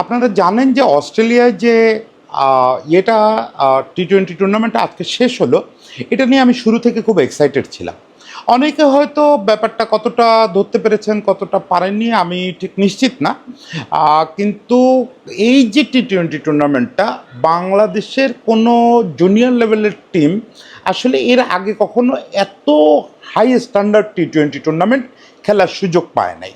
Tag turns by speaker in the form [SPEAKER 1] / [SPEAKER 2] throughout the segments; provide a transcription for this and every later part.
[SPEAKER 1] আপনারা জানেন যে অস্ট্রেলিয়ায় যে এটা টি টোয়েন্টি টুর্নামেন্ট আজকে শেষ হলো, এটা নিয়ে আমি শুরু থেকে খুব এক্সাইটেড ছিলাম। অনেকে হয়তো ব্যাপারটা কতটা ধরতে পেরেছেন, কতটা পারেননি, আমি ঠিক নিশ্চিত না। কিন্তু এই যে টি টোয়েন্টি টুর্নামেন্টটা বাংলাদেশের কোনো জুনিয়র লেভেলের টিম আসলে এর আগে কখনো এত high standard T twenty tournament খেলার সুযোগ পায় নাই।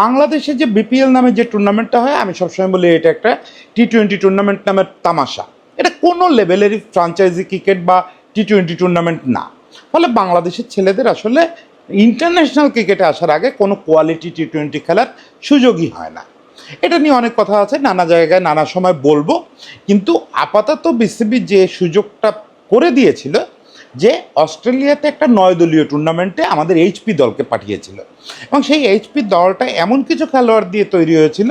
[SPEAKER 1] বাংলাদেশে যে বিপিএল নামে যে টুর্নামেন্টটা হয়, আমি সবসময় বলি এটা একটা টি টোয়েন্টি টুর্নামেন্ট নামের তামাশা। এটা কোনো লেভেলেরই ফ্রাঞ্চাইজি ক্রিকেট বা টি টোয়েন্টি টুর্নামেন্ট না। ফলে বাংলাদেশের ছেলেদের আসলে ইন্টারন্যাশনাল ক্রিকেটে আসার আগে কোনো কোয়ালিটি টি টোয়েন্টি খেলার সুযোগই হয় না। এটা নিয়ে অনেক কথা আছে, নানা জায়গায় নানা সময় বলব। কিন্তু আপাতত বিসিবি যে সুযোগটা করে দিয়েছিল যে অস্ট্রেলিয়াতে একটা নয় দলীয় টুর্নামেন্টে আমাদের এইচপি দলকে পাঠিয়েছিল। এবং সেই এইচপি দলটা এমন কিছু খেলোয়াড় দিয়ে তৈরি হয়েছিল,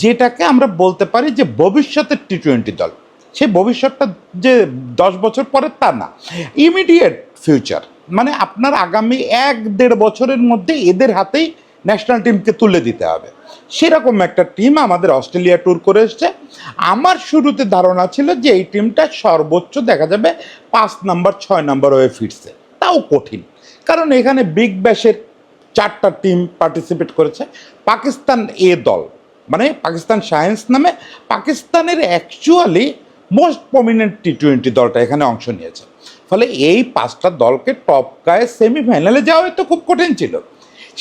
[SPEAKER 1] যেটাকে আমরা বলতে পারি যে ভবিষ্যতের টি টোয়েন্টি দল। সেই ভবিষ্যৎটা যে দশ বছর পরে তা না। ইমিডিয়েট ফিউচার মানে আপনার আগামী এক দেড় বছরের মধ্যে এদের হাতেই ন্যাশনাল টিমকে তুলে দিতে হবে। সেরকম একটা টিম আমাদের অস্ট্রেলিয়া ট্যুর করে এসছে। আমার শুরুতে ধারণা ছিল যে এই টিমটা সর্বোচ্চ দেখা যাবে পাঁচ নাম্বার ছয় নাম্বার হয়ে ফিরছে। তাও কঠিন। কারণ এখানে বিগ ব্যাশের চারটা টিম পার্টিসিপেট করেছে। পাকিস্তান এ দল মানে পাকিস্তান সায়েন্স নামে পাকিস্তানের actually most prominent T twenty দলটা এখানে অংশ নিয়েছে। ফলে এই পাঁচটা দলকে টপ গায়ে সেমিফাইনালে যাওয়া তো খুব কঠিন ছিল।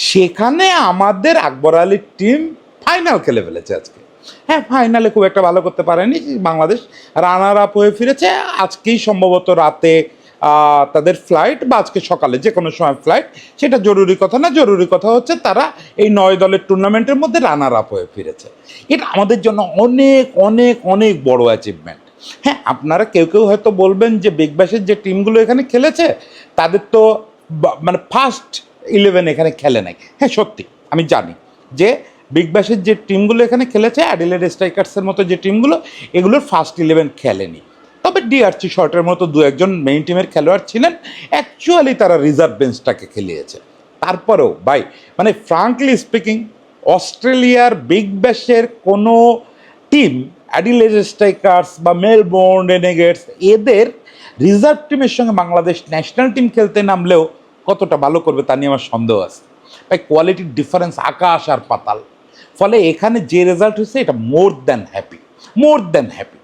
[SPEAKER 1] সেখানে আমাদের আকবর আলীর টিম ফাইনাল খেলে ফেলেছে আজকে। হ্যাঁ ফাইনালে খুব একটা ভালো করতে পারেনি বাংলাদেশ। রানার আপ হয়ে ফিরেছে। আজকেই সম্ভবত রাতে তাদের ফ্লাইট বা আজকে সকালে যে কোনো সময় ফ্লাইট সেটা জরুরি কথা না, জরুরি কথা হচ্ছে তারা এই নয় দলের টুর্নামেন্টের মধ্যে রানার আপ হয়ে ফিরেছে। এটা আমাদের জন্য অনেক অনেক অনেক বড় অ্যাচিভমেন্ট হ্যাঁ আপনারা কেউ কেউ হয়তো বলবেন যে বিগ ব্যাশের যে টিমগুলো এখানে খেলেছে, তাদের তো মানে ফার্স্ট ইলেভেন এখানে খেলে নাই। হ্যাঁ সত্যি, আমি জানি যে বিগ ব্যাশের যে টিমগুলো এখানে খেলেছে অ্যাডিলেড স্ট্রাইকার্সের মতো যে টিমগুলো, এগুলোর ফার্স্ট ইলেভেন খেলেনি। তবে ডিআরসি শর্টের মতো দু একজন মেইন টিমের খেলোয়াড় ছিলেন অ্যাকচুয়ালি তারা রিজার্ভ বেঞ্চটাকে খেলিয়েছে। তারপরেও বাই মানে ফ্রাঙ্কলি স্পিকিং অস্ট্রেলিয়ার বিগ ব্যাশের কোনো টিম অ্যাডিলেজ স্ট্রাইকার্স বা মেলবোর্ন রেনেগেটস এদের রিজার্ভ টিমের সঙ্গে বাংলাদেশ ন্যাশনাল টিম খেলতে নামলেও কতটা ভালো করবে তা নিয়ে আমার সন্দেহ আছে। তাই কোয়ালিটির ডিফারেন্স আকাশ আর পাতাল। ফলে এখানে যে রেজাল্ট হয়েছে, এটা more than happy more than happy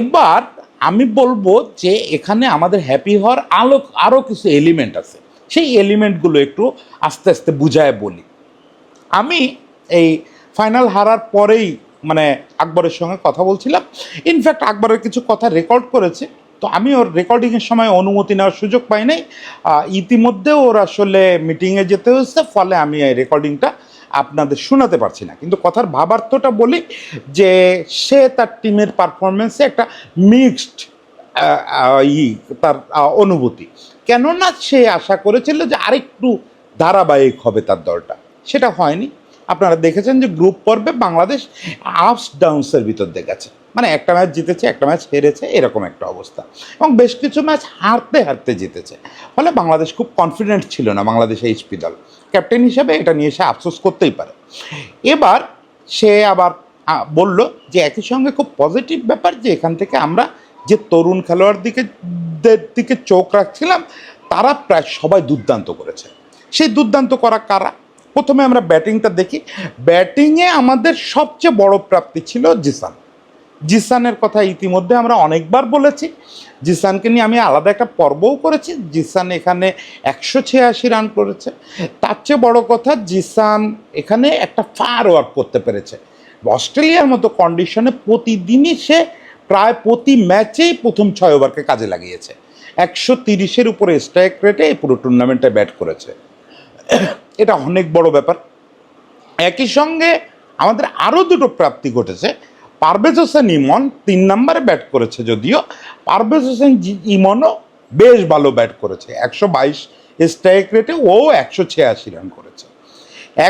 [SPEAKER 1] এবার আমি বলব যে, এখানে আমাদের হ্যাপি হওয়ার আলো আরও কিছু এলিমেন্ট আছে। সেই এলিমেন্টগুলো একটু আস্তে আস্তে বুঝায় বলি। আমি এই ফাইনাল হারার পরেই মানে আকবরের সঙ্গে কথা বলছিলাম। ইনফ্যাক্ট আকবরের কিছু কথা রেকর্ড করেছে। তো আমি ওর রেকর্ডিংয়ের সময় অনুমতি নেওয়ার সুযোগ পাই নাই। ইতিমধ্যে ওর আসলে মিটিংয়ে যেতে হয়েছে, ফলে আমি এই রেকর্ডিংটা আপনাদের শোনাতে পারছি না। কিন্তু কথার ভাবার্থটা বলি যে সে তার টিমের পারফরমেন্সে একটা মিক্সড ই, তার অনুভূতি। কেননা সে আশা করেছিল যে আরেকটু ধারাবাহিক হবে তার দলটা। সেটা হয়নি। আপনারা দেখেছেন যে গ্রুপ পর্বে বাংলাদেশ আপস ডাউন্সের ভিতর দিয়ে গেছে। মানে একটা ম্যাচ জিতেছে, একটা ম্যাচ হেরেছে, এরকম একটা অবস্থা। এবং বেশ কিছু ম্যাচ হারতে হারতে জিতেছে। ফলে বাংলাদেশ খুব কনফিডেন্ট ছিল না, বাংলাদেশ এইচপি দল। ক্যাপ্টেন হিসেবে এটা নিয়ে সে আফসোস করতেই পারে। এবার সে আবার বলল যে একই সঙ্গে খুব পজিটিভ ব্যাপার যে এখান থেকে আমরা যে তরুণ খেলোয়াড় দিকে দিকে চোখ রাখছিলাম, তারা প্রায় সবাই দুর্দান্ত করেছে। সেই দুর্দান্ত করা কারা? প্রথমে আমরা ব্যাটিংটা দেখি। ব্যাটিংয়ে আমাদের সবচেয়ে বড় প্রাপ্তি ছিল জিসান। জিসানের কথা ইতিমধ্যে আমরা অনেকবার বলেছি। জিসানকে নিয়ে আমি আলাদা একটা পর্বও করেছি। জিসান এখানে একশো ছিয়াশি রান করেছে। তার চেয়ে বড় কথা জিসান এখানে একটা ফায়ার ওয়ার্ক করতে পেরেছে। অস্ট্রেলিয়ার মতো কন্ডিশনে প্রতিদিনই সে প্রায় প্রতি ম্যাচেই প্রথম ছয় ওভারকে কাজে লাগিয়েছে। একশো তিরিশের উপরে স্ট্রাইক রেটে এই পুরো টুর্নামেন্টে ব্যাট করেছে। এটা অনেক বড় ব্যাপার। একই সঙ্গে আমাদের আরও দুটো প্রাপ্তি ঘটেছে। পারভেজ হোসেন ইমন তিন নম্বরে ব্যাট করেছে যদিও। পারভেজ হোসেন ইমনও বেশ ভালো ব্যাট করেছে। একশো বাইশ স্ট্রাইক রেটে ও একশো ছিয়াশি রান করেছে।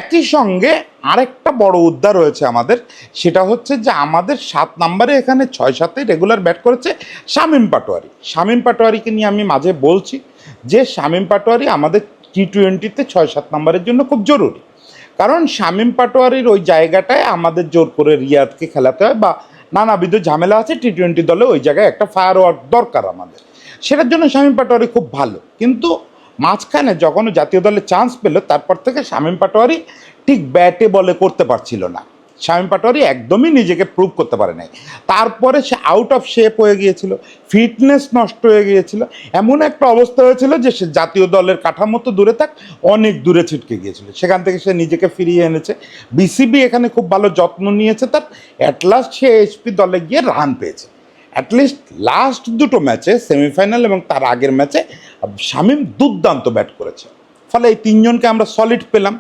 [SPEAKER 1] একই সঙ্গে আরেকটা বড় উদ্ধার হয়েছে আমাদের, সেটা হচ্ছে যে আমাদের সাত নাম্বারে এখানে ছয় সাতে রেগুলার ব্যাট করেছে শামীম পাটোয়ারি। শামীম পাটোয়ারিকে নিয়ে আমি মাঝে বলছি যে শামীম পাটোয়ারি আমাদের টি টোয়েন্টিতে ছয় সাত নম্বরের জন্য খুব জরুরি। কারণ শামীম পাটোয়ারির ওই জায়গাটায় আমাদের জোর করে রিয়াদকে খেলাতে হয় বা নানাবিধ ঝামেলা আছে টি টোয়েন্টি দলে ওই জায়গায় একটা ফায়ার ওয়ার্ক দরকার আমাদের। সেটার জন্য শামীম পাটোয়ারি খুব ভালো। কিন্তু মাঝখানে যখন জাতীয় দলে চান্স পেল, তারপর থেকে শামীম পাটোয়ারি ঠিক ব্যাটে বলে করতে পারছিল না। শামীম পাটোয়ারি একদমই নিজেকে প্রুভ করতে পারে নাই। তারপরে সে আউট অফ শেপ হয়ে গিয়েছিল ফিটনেস নষ্ট হয়ে গিয়েছিল। এমন একটা অবস্থা হয়েছিল যে সে জাতীয় দলের কাঠামো তো দূরে থাক, অনেক দূরে ছিটকে গিয়েছিল। সেখান থেকে সে নিজেকে ফিরিয়ে এনেছে। বিসিবি এখানে খুব ভালো যত্ন নিয়েছে তার। অ্যাট লাস্ট সে এইচপি দলে গিয়ে রান পেয়েছে। অ্যাটলিস্ট লাস্ট দুটো ম্যাচে সেমিফাইনাল এবং তার আগের ম্যাচে শামীম দুর্দান্ত ব্যাট করেছে। ফলে এই তিনজনকে আমরা সলিড পেলাম।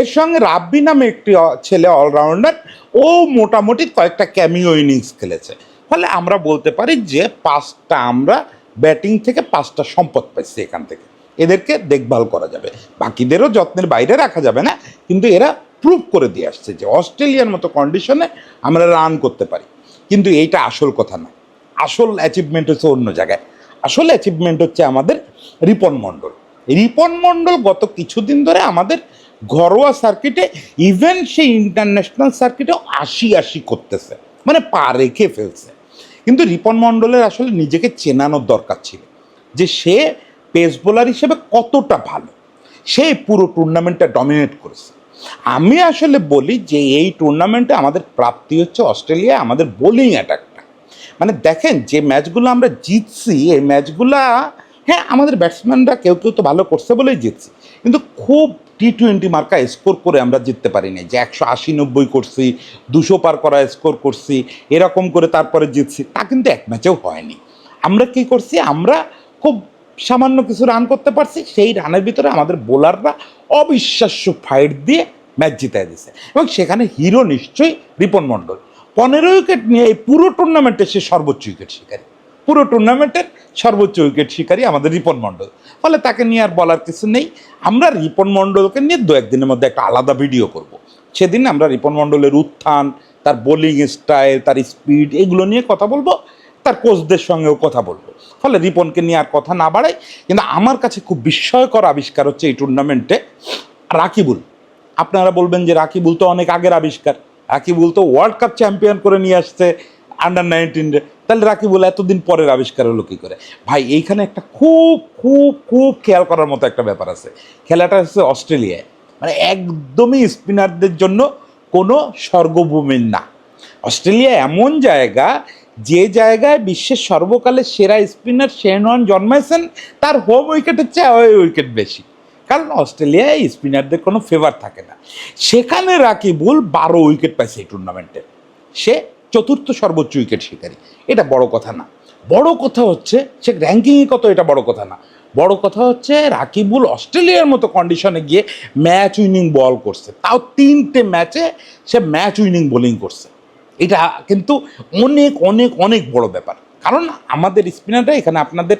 [SPEAKER 1] এর সঙ্গে রাব্বি নামে একটি ছেলে অলরাউন্ডার ও মোটামুটি কয়েকটা ক্যামিও ইনিংস খেলেছে। ফলে আমরা বলতে পারি যে পাঁচটা আমরা ব্যাটিং থেকে পাঁচটা সম্পদ পাইছি এখান থেকে। এদেরকে দেখভাল করা যাবে। বাকিদেরও যত্নের বাইরে রাখা যাবে না, কিন্তু এরা প্রুভ করে দিয়ে আসছে যে অস্ট্রেলিয়ার মতো কন্ডিশনে আমরা রান করতে পারি। কিন্তু এইটা আসল কথা না আসল অ্যাচিভমেন্ট হচ্ছে অন্য জায়গায়। আসল অ্যাচিভমেন্ট হচ্ছে আমাদের রিপন মণ্ডল। রিপন মণ্ডল গত কিছুদিন ধরে আমাদের ঘরোয়া সার্কিটে ইভেন সেই ইন্টারন্যাশনাল সার্কিটেও আশি আশি করতেছে। মানে পা রেখে ফেলছে। কিন্তু রিপন মণ্ডলের আসলে নিজেকে চেনানোর দরকার ছিল যে সে পেস বোলার হিসেবে কতটা ভালো। সে পুরো টুর্নামেন্টটা ডমিনেট করেছে। আমি আসলে বলি যে এই টুর্নামেন্টে আমাদের প্রাপ্তি হচ্ছে অস্ট্রেলিয়া, আমাদের বোলিং অ্যাটাকটা মানে দেখেন, যে ম্যাচগুলো আমরা জিতছি, এই ম্যাচগুলা হ্যাঁ আমাদের ব্যাটসম্যানরা কেউ কেউ তো ভালো করছে বলেই জিতছি। কিন্তু খুব টি টোয়েন্টি মার্কা স্কোর করে আমরা জিততে পারিনি যে একশো আশি নব্বই করছি, দুশো পার করা স্কোর করছি, এরকম করে তারপরে জিতছি, তা কিন্তু এক ম্যাচেও হয়নি। আমরা কি করছি? আমরা খুব সামান্য কিছু রান করতে পারছি, সেই রানের ভিতরে আমাদের বোলাররা অবিশ্বাস্য ফাইট দিয়ে ম্যাচ জিতাই দিছে। এবং সেখানে হিরো নিশ্চয়ই রিপন মণ্ডল। পনেরো উইকেট নিয়ে এই পুরো টুর্নামেন্টে সে সর্বোচ্চ উইকেট শিকারী। পুরো টুর্নামেন্টের সর্বোচ্চ উইকেট শিকারী আমাদের রিপন মণ্ডল। ফলে তাকে নিয়ে আর বলার কিছু নেই। আমরা রিপন মণ্ডলকে নিয়ে দু একদিনের মধ্যে একটা আলাদা ভিডিও করব। সেদিন আমরা রিপন মণ্ডলের উত্থান, তার বোলিং স্টাইল তার স্পিড এগুলো নিয়ে কথা বলব। তার কোচদের সঙ্গেও কথা বলব। ফলে রিপনকে নিয়ে আর কথা না বাড়াই, কিন্তু আমার কাছে খুব বিস্ময়কর আবিষ্কার হচ্ছে এই টুর্নামেন্টে রাকিবুল। আপনারা বলবেন যে রাকিবুল তো অনেক আগের আবিষ্কার। রাকিবুল তো ওয়ার্ল্ড কাপ চ্যাম্পিয়ন করে নিয়ে আসছে। আন্ডার নাইনটিনে তাহলে রাকিবুল এতদিন পরের আবিষ্কার হলো কী করে। ভাই, এইখানে একটা খুব খুব খুব খেয়াল করার মতো একটা ব্যাপার আছে। খেলাটা হচ্ছে অস্ট্রেলিয়ায়। মানে একদমই স্পিনারদের জন্য কোনো স্বর্গভূমি না। অস্ট্রেলিয়া এমন জায়গা, যে জায়গায় বিশ্বের সর্বকালের সেরা স্পিনার শেনওয়ান জন্মাইছেন, তার হোম উইকেটের চেয়ে অ্যাওয়ে উইকেট বেশি। কারণ অস্ট্রেলিয়ায় স্পিনারদের কোনো ফেভার থাকে না। সেখানে রাকিবুল বারো উইকেট পাইছে এই টুর্নামেন্টে সে চতুর্থ সর্বোচ্চ উইকেট শিকারী। এটা বড় কথা না। বড় কথা হচ্ছে, সে র্যাঙ্কিংয়ে কত এটা বড় কথা না। বড় কথা হচ্ছে, রাকিবুল অস্ট্রেলিয়ার মতো কন্ডিশনে গিয়ে ম্যাচ উইনিং বল করছে। তাও তিনটে ম্যাচে সে ম্যাচ উইনিং বোলিং করছে। এটা কিন্তু অনেক অনেক অনেক বড় ব্যাপার। কারণ আমাদের স্পিনাররা এখানে আপনাদের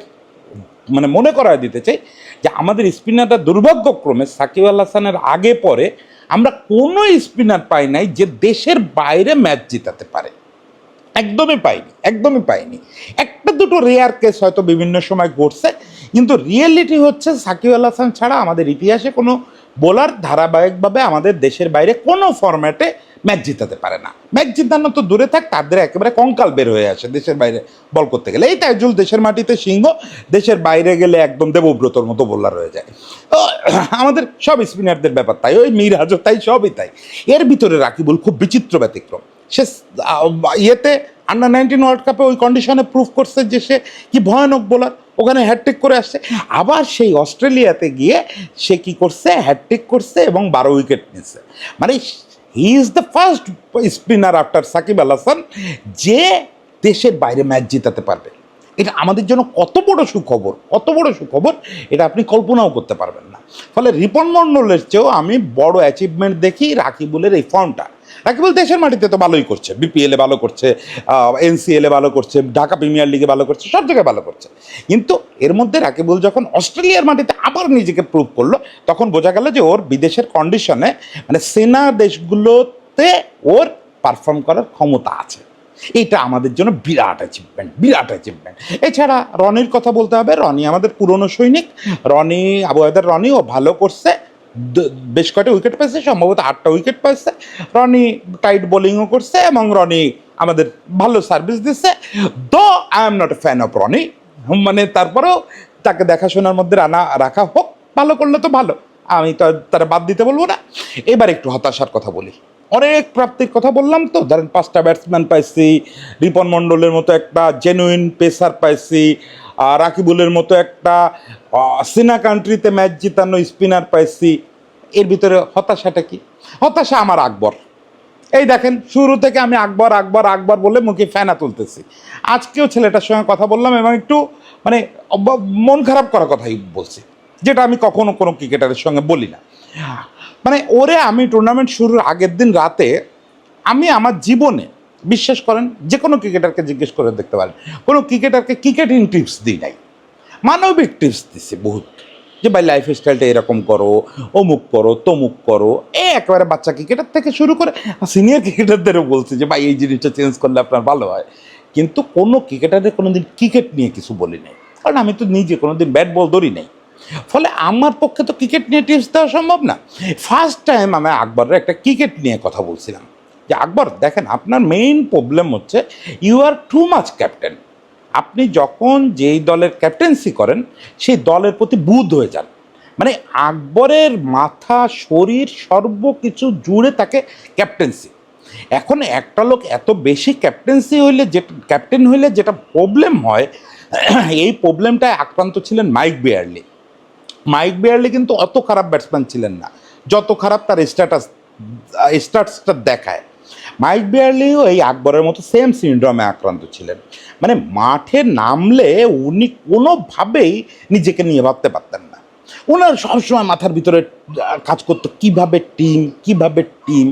[SPEAKER 1] মানে মনে করায় দিতে চাই যে, আমাদের স্পিনাররা দুর্ভাগ্যক্রমে সাকিব আল হাসানের আগে পরে আমরা কোনো স্পিনার পাই নাই যে দেশের বাইরে ম্যাচ জিতাতে পারে। একদমই পাইনি একদমই পাইনি। একটা দুটো রেয়ার কেস হয়তো বিভিন্ন সময় ঘটছে, কিন্তু রিয়েলিটি হচ্ছে সাকিব আল হাসান ছাড়া আমাদের ইতিহাসে কোনো বোলার ধারাবাহিকভাবে আমাদের দেশের বাইরে কোনো ফরম্যাটে ম্যাচ জিতাতে পারে না। ম্যাচ জিতানো তো দূরে থাক তাদের একেবারে কঙ্কাল বের হয়ে আসে দেশের বাইরে বল করতে গেলে। এই তাইজুল দেশের মাটিতে সিংহ, দেশের বাইরে গেলে একদম দেবব্রতর মতো বোলার হয়ে যায়। আমাদের সব স্পিনারদের ব্যাপার তাই, ওই মিরাজও তাই, সবই তাই। এর ভিতরে রাকিবুল খুব বিচিত্র ব্যতিক্রম। সে ইয়েতে আন্ডার নাইনটিন ওয়ার্ল্ড কাপে ওই কন্ডিশনে প্রুভ করছে যে সে কি ভয়ানক বোলার ওখানে হ্যাটট্রিক করে আসছে। আবার সেই অস্ট্রেলিয়াতে গিয়ে সে কি করছে হ্যাটট্রিক করছে এবং বারো উইকেট নিচ্ছে। মানে he is the first spinner after Shakib Al Hasan যে দেশের বাইরে ম্যাচ জিতাতে পারবে। এটা আমাদের জন্য কত বড় সুখবর, কত বড় সুখবর, এটা আপনি কল্পনাও করতে পারবেন না। ফলে রিপন মণ্ডলের চেয়েও আমি বড় অ্যাচিভমেন্ট দেখি রাকিবুলের এই ফর্মটা রাকিবুল দেশের মাটিতে তো ভালোই করছে বিপিএলে ভালো করছে এনসিএলে ভালো করছে, ঢাকা প্রিমিয়ার লিগে ভালো করছে, সব জায়গায় ভালো করছে। কিন্তু এর মধ্যে রাকিবুল যখন অস্ট্রেলিয়ার মাটিতে আবার নিজেকে প্রুভ করল, তখন বোঝা গেল যে ওর বিদেশের কন্ডিশনে মানে সেনা দেশগুলোতে ওর পারফর্ম করার ক্ষমতা আছে। এটা আমাদের জন্য বিরাট অ্যাচিভমেন্ট বিরাট অ্যাচিভমেন্ট এছাড়া রনির কথা বলতে হবে, রনি আমাদের পুরনো সৈনিক, রনি, আবু হায়দার রনি ও ভালো করছে বেশ কয়টা উইকেট পেয়েছে সম্ভবত আটটা উইকেট পেয়েছে রনি টাইট বোলিংও করছে এবং রনি আমাদের ভালো সার্ভিস দিচ্ছে though I am not a fan of Rony মানে তারপরেও তাকে দেখাশোনার মধ্যে রানা, রাখা হোক, ভালো করলে তো ভালো। আমি তো তারা বাদ দিতে বলব না। এবার একটু হতাশার কথা বলি। অনেক প্রাপ্তির কথা বললাম তো। ধরেন পাঁচটা ব্যাটসম্যান পাইছি, রিপন মণ্ডলের মতো একটা জেনুইন পেসার পাইছি আর রাকিবুলের মতো একটা সিনা কান্ট্রিতে ম্যাচ জিতানো স্পিনার পাইছি। এর ভিতরে হতাশাটা কি? হতাশা আমার আকবর। এই দেখেন, শুরু থেকে আমি আকবর আকবর আকবর বলে মুখে ফেনা তুলতেছি। আজকেও ছেলেটার সঙ্গে কথা বললাম এবং একটু মানে মন খারাপ করার কথাই বলছি, যেটা আমি কখনো কোনো ক্রিকেটারের সঙ্গে বলি না। মানে ওরে আমি টুর্নামেন্ট শুরুর আগের দিন রাতে আমি আমার জীবনে বিশ্বাস করেন যে কোনো ক্রিকেটারকে জিজ্ঞেস করে দেখতে পারেন। কোনো ক্রিকেটারকে ক্রিকেটিং টিপস দিই নাই। মানবিক টিপস দিছে বহুত। যে ভাই লাইফ স্টাইলটা এরকম করো, অমুক করো, তমুক করো। এ একেবারে বাচ্চা ক্রিকেটার থেকে শুরু করে সিনিয়র ক্রিকেটারদেরও বলছে যে, ভাই, এই জিনিসটা চেঞ্জ করলে আপনার ভালো হয়। কিন্তু কোনো ক্রিকেটারের কোনো দিন ক্রিকেট নিয়ে কিছু বলি নাই। কারণ আমি তো নিজে কোনো দিন ব্যাট বল ধরি নাই। ফলে আমার পক্ষে তো ক্রিকেট নিয়ে টিপস দেওয়া সম্ভব না। ফার্স্ট টাইম আমি আকবরের একটা ক্রিকেট নিয়ে কথা বলছিলাম। যে আকবর, দেখেন আপনার মেইন প্রবলেম হচ্ছে you are too much captain আপনি যখন যেই দলের ক্যাপ্টেন্সি করেন, সেই দলের প্রতি বুধ হয়ে যান। মানে আকবরের মাথা, শরীর সর্বকিছু জুড়ে থাকে ক্যাপ্টেন্সি এখন একটা লোক এত বেশি ক্যাপ্টেন্সি হইলে যে ক্যাপ্টেন হইলে যেটা প্রবলেম হয়, এই প্রবলেমটায় আক্রান্ত ছিলেন মাইক বিয়ারলি। মাইক বিয়ারলি কিন্তু অত খারাপ ব্যাটসম্যান ছিলেন না। যত খারাপ তার স্ট্যাটাস স্ট্যাটাসটা দেখায়। মাইক বিয়ারলিও এই আকবরের মতো সেম সিন্ড্রোমে আক্রান্ত ছিলেন। মানে মাঠে নামলে উনি কোনোভাবেই নিজেকে নিয়ে ভাবতে পারতেন না। ওনার সবসময় মাথার ভিতরে কাজ করতো কীভাবে টিম কীভাবে টিম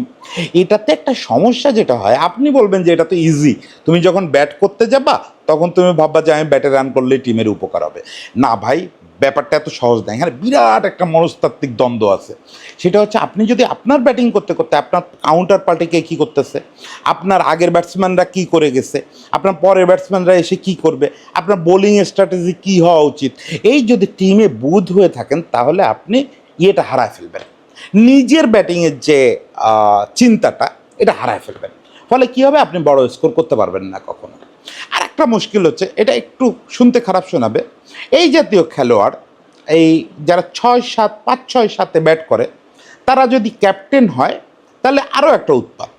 [SPEAKER 1] এটাতে একটা সমস্যা যেটা হয়, আপনি বলবেন যে এটা তো ইজি তুমি যখন ব্যাট করতে যাবা, তখন তুমি ভাববা যে আমি ব্যাটে রান করলে টিমের উপকার হবে। না ভাই ব্যাপারটা এত সহজ নয় এখানে বিরাট একটা মনস্তাত্ত্বিক দ্বন্দ্ব আছে। সেটা হচ্ছে আপনি যদি আপনার ব্যাটিং করতে করতে আপনার কাউন্টার পার্টিকে কী করতেছে? আপনার আগের ব্যাটসম্যানরা কি করে গেছে? আপনার পরের ব্যাটসম্যানরা এসে কি করবে? আপনার বোলিং স্ট্র্যাটেজি কি হওয়া উচিত? এই যদি টিমে বুধ হয়ে থাকেন, তাহলে আপনি ইয়েটা হারায় ফেলবেন। নিজের ব্যাটিংয়ের যে চিন্তাটা, এটা হারায় ফেলবেন। ফলে কি হবে? আপনি বড় স্কোর করতে পারবেন না কখনো। আর একটা মুশকিল হচ্ছে, এটা একটু শুনতে খারাপ শোনাবে। এই জাতীয় খেলোয়াড়, এই যারা ছয় সাত, পাঁচ ছয় সাতে ব্যাট করে, তারা যদি ক্যাপ্টেন হয়, তাহলে আরও একটা উৎপাত।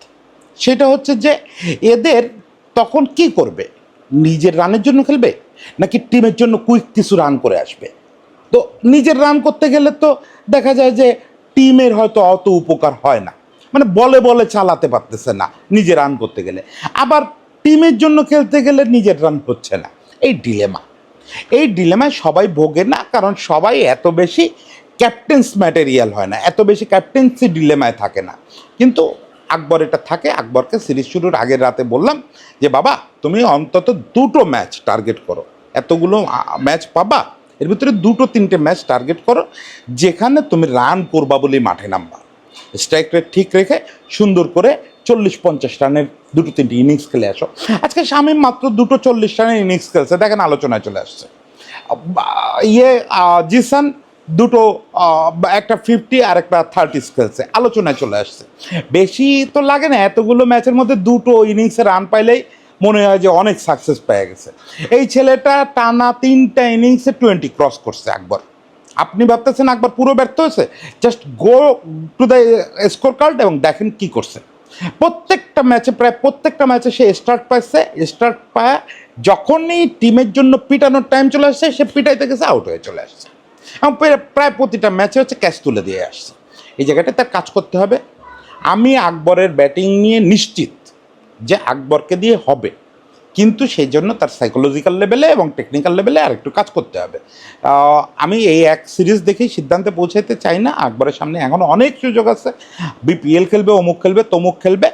[SPEAKER 1] সেটা হচ্ছে যে এদের তখন কি করবে? নিজের রানের জন্য খেলবে? নাকি টিমের জন্য কুইক কিছু রান করে আসবে? তো নিজের রান করতে গেলে তো দেখা যায় যে টিমের হয়তো অত উপকার হয় না। মানে বলে বলে চালাতে পারতেছে না নিজে রান করতে গেলে। আবার টিমের জন্য খেলতে গেলে নিজের রান হচ্ছে না। এই ডিলেমা এই ডিলেমায় সবাই ভোগে না, কারণ সবাই এত বেশি ক্যাপ্টেন্স ম্যাটেরিয়াল হয় না, এত বেশি ক্যাপ্টেন্সি ডিলেমায় থাকে না। কিন্তু আকবর এটা থাকে, আকবরকে সিরিজ শুরুর আগের রাতে বললাম যে, বাবা, তুমি অন্তত দুটো ম্যাচ টার্গেট করো। এতগুলো ম্যাচ পাবা? এর ভিতরে দুটো, তিনটে ম্যাচ টার্গেট করো, যেখানে তুমি রান করবা বলে মাঠে নামবা। স্ট্রাইক রেট ঠিক রেখে সুন্দর করে চল্লিশ পঞ্চাশ রানের দুটো তিনটে ইনিংস খেলে আসো। আজকে শামীম মাত্র দুটো চল্লিশ রানের ইনিংস খেলছে। দেখেন আলোচনায় চলে আসছে। ইয়ে জিসান দুটো একটা ফিফটি আর একটা থার্টি খেলছে। আলোচনায় চলে আসছে। বেশি তো লাগে না, এতগুলো ম্যাচের মধ্যে দুটো ইনিংসে রান পাইলেই মনে হয় যে অনেক সাকসেস পেয়ে গেছে। এই ছেলেটা টানা তিনটা ইনিংসে টোয়েন্টি ক্রস করছে একবার। আপনি ভাবতেছেন একবার পুরো ব্যর্থ হয়েছে? Just go to the score card এবং দেখেন কি করছে। প্রত্যেকটা ম্যাচে প্রায় প্রত্যেকটা ম্যাচে সে স্টার্ট পাইছে স্টার্ট পায়, যখনই টিমের জন্য পিটানোর টাইম চলে আসছে সে পিটাইতে গেছে আউট হয়ে চলে আসছে। এবং প্রায়- প্রতিটা ম্যাচে হচ্ছে ক্যাচ তুলে দিয়ে আসছে। এই জায়গাটা তার কাজ করতে হবে। আমি আকবরের ব্যাটিং নিয়ে নিশ্চিত যে আকবরকে দিয়ে হবে। কিন্তু সেই জন্য তার সাইকোলজিক্যাল লেভেলে এবং টেকনিক্যাল লেভেলে আরেকটু কাজ করতে হবে। আমি এই এক সিরিজ দেখেই সিদ্ধান্তে পৌঁছাইতে চাই না, আকবরের সামনে এখনও অনেক সুযোগ আছে। বিপিএল খেলবে, অমুক খেলবে, তমুক খেলবে,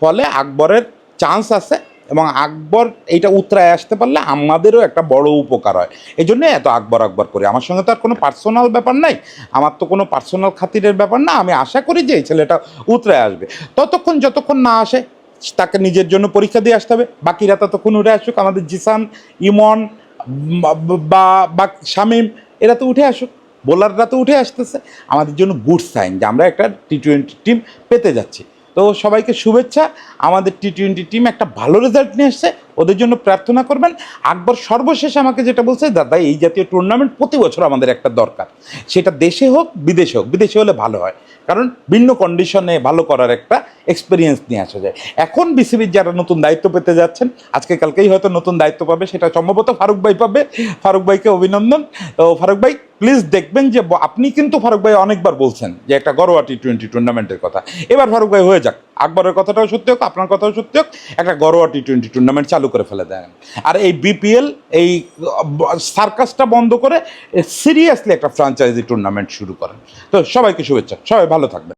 [SPEAKER 1] ফলে আকবরের চান্স আছে এবং আকবর এইটা উতরায় আসতে পারলে আমাদেরও একটা বড় উপকার হয়। এই জন্য এত আকবর আকবর করি। আমার সঙ্গে তো আর কোনো পার্সোনাল ব্যাপার নাই। আমার তো কোনো পার্সোনাল খাতিরের ব্যাপার না। আমি আশা করি যে এই ছেলেটা উতরায় আসবে। ততক্ষণ, যতক্ষণ না আসে তাকে নিজের জন্য পরীক্ষা দিয়ে আসতে হবে। বাকিরা ততক্ষণ উঠে আসুক, আমাদের জিসান, ইমন, বা- বা শামীম, এরা তো উঠে আসুক। বোলাররা তো উঠে আসতেছে। আমাদের জন্য গুড সাইন যে আমরা একটা টি টোয়েন্টি টিম পেতে যাচ্ছি। তো সবাইকে শুভেচ্ছা। আমাদের টি টোয়েন্টি টিম একটা ভালো রেজাল্ট নিয়ে আসছে। ওদের জন্য প্রার্থনা করবেন। আকবর সর্বশেষ আমাকে যেটা বলছে দাদা এই জাতীয় টুর্নামেন্ট প্রতি বছর আমাদের একটা দরকার। সেটা দেশে হোক, বিদেশে হোক, বিদেশে হলে ভালো হয়। কারণ ভিন্ন কন্ডিশনে ভালো করার একটা এক্সপিরিয়েন্স নিয়ে আসা যায়। এখন বিসিবির যারা নতুন দায়িত্ব পেতে যাচ্ছেন, আজকে কালকেই হয়তো নতুন দায়িত্ব পাবে, সেটা সম্ভবত ফারুক ভাই পাবে। ফারুক ভাইকে অভিনন্দন। তো ফারুক ভাই প্লিজ দেখবেন যে আপনি কিন্তু ফারুক ভাই অনেকবার বলছেন যে একটা গরোয়া টি টোয়েন্টি টুর্নামেন্টের কথা। এবার ফারুক ভাই হয়ে যাক। আকবরের কথাটাও সত্যি হোক, আপনার কথাও সত্যি হোক, একটা ঘরোয়া টি টোয়েন্টি টুর্নামেন্ট চালু করে ফেলে দেন। আর এই বিপিএল এই সার্কাসটা বন্ধ করে সিরিয়াসলি একটা ফ্রাঞ্চাইজি টুর্নামেন্ট শুরু করেন। তো সবাইকে শুভেচ্ছা, সবাই ভালো থাকবেন।